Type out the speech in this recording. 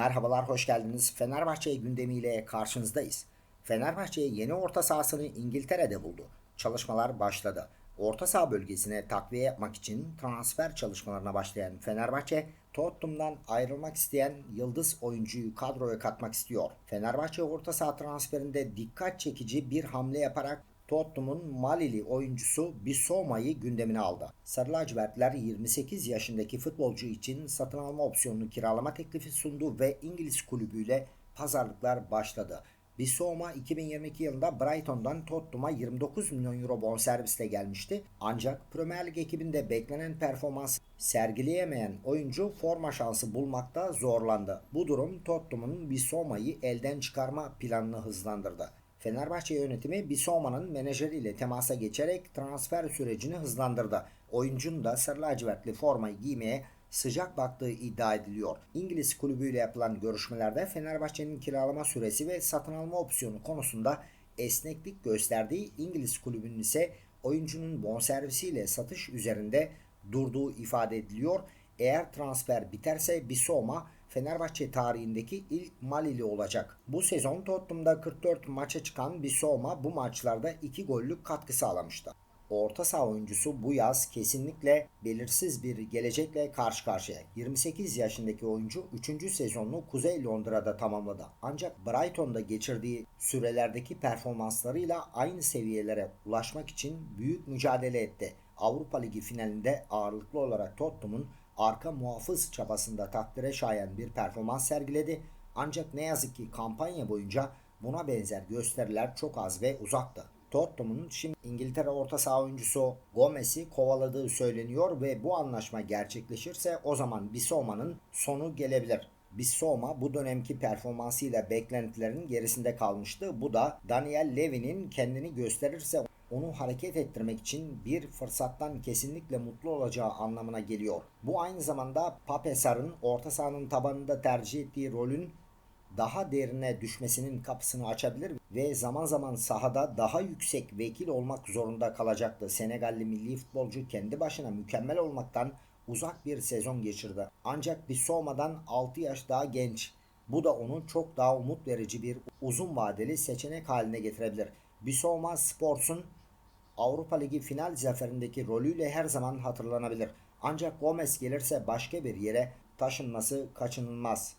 Merhabalar, hoş geldiniz. Fenerbahçe gündemiyle karşınızdayız. Fenerbahçe yeni orta sahasını İngiltere'de buldu. Çalışmalar başladı. Orta saha bölgesine takviye yapmak için transfer çalışmalarına başlayan Fenerbahçe, Tottenham'dan ayrılmak isteyen yıldız oyuncuyu kadroya katmak istiyor. Fenerbahçe orta saha transferinde dikkat çekici bir hamle yaparak Tottenham'ın Malili oyuncusu Bissouma'yı gündemine aldı. Sarı lacivertler 28 yaşındaki futbolcu için satın alma opsiyonunu kiralama teklifi sundu ve İngiliz kulübüyle pazarlıklar başladı. Bissouma 2022 yılında Brighton'dan Tottenham'a 29 milyon euro bonservisle gelmişti. Ancak Premier Lig ekibinde beklenen performans sergileyemeyen oyuncu forma şansı bulmakta zorlandı. Bu durum Tottenham'ın Bissouma'yı elden çıkarma planını hızlandırdı. Fenerbahçe yönetimi Bissouma'nın menajeriyle temasa geçerek transfer sürecini hızlandırdı. Oyuncunun da sarı lacivertli formayı giymeye sıcak baktığı iddia ediliyor. İngiliz kulübüyle yapılan görüşmelerde Fenerbahçe'nin kiralama süresi ve satın alma opsiyonu konusunda esneklik gösterdiği İngiliz kulübünün ise oyuncunun bonservisiyle satış üzerinde durduğu ifade ediliyor. Eğer transfer biterse Bissouma Fenerbahçe tarihindeki ilk Malili olacak. Bu sezon Tottenham'da 44 maça çıkan Bissouma bu maçlarda 2 gollük katkı sağlamıştı. Orta saha oyuncusu bu yaz kesinlikle belirsiz bir gelecekle karşı karşıya. 28 yaşındaki oyuncu 3. sezonunu Kuzey Londra'da tamamladı. Ancak Brighton'da geçirdiği sürelerdeki performanslarıyla aynı seviyelere ulaşmak için büyük mücadele etti. Avrupa Ligi finalinde ağırlıklı olarak Tottenham'ın arka muhafız çabasında takdire şayan bir performans sergiledi. Ancak ne yazık ki kampanya boyunca buna benzer gösteriler çok az ve uzaktı. Tottenham'ın şimdi İngiltere orta saha oyuncusu Gomez'i kovaladığı söyleniyor ve bu anlaşma gerçekleşirse o zaman Bissouma'nın sonu gelebilir. Bissouma bu dönemki performansıyla beklentilerin gerisinde kalmıştı. Bu da Daniel Levy'nin kendini gösterirse onu hareket ettirmek için bir fırsattan kesinlikle mutlu olacağı anlamına geliyor. Bu aynı zamanda Papesar'ın orta sahanın tabanında tercih ettiği rolün daha derine düşmesinin kapısını açabilir ve zaman zaman sahada daha yüksek vekil olmak zorunda kalacaktı. Senegalli milli futbolcu kendi başına mükemmel olmaktan uzak bir sezon geçirdi. Ancak Bissoumma'dan 6 yaş daha genç. Bu da onu çok daha umut verici bir uzun vadeli seçenek haline getirebilir. Bissouma Sports'un Avrupa Ligi final zaferindeki rolüyle her zaman hatırlanabilir. Ancak Gomez gelirse başka bir yere taşınması kaçınılmaz.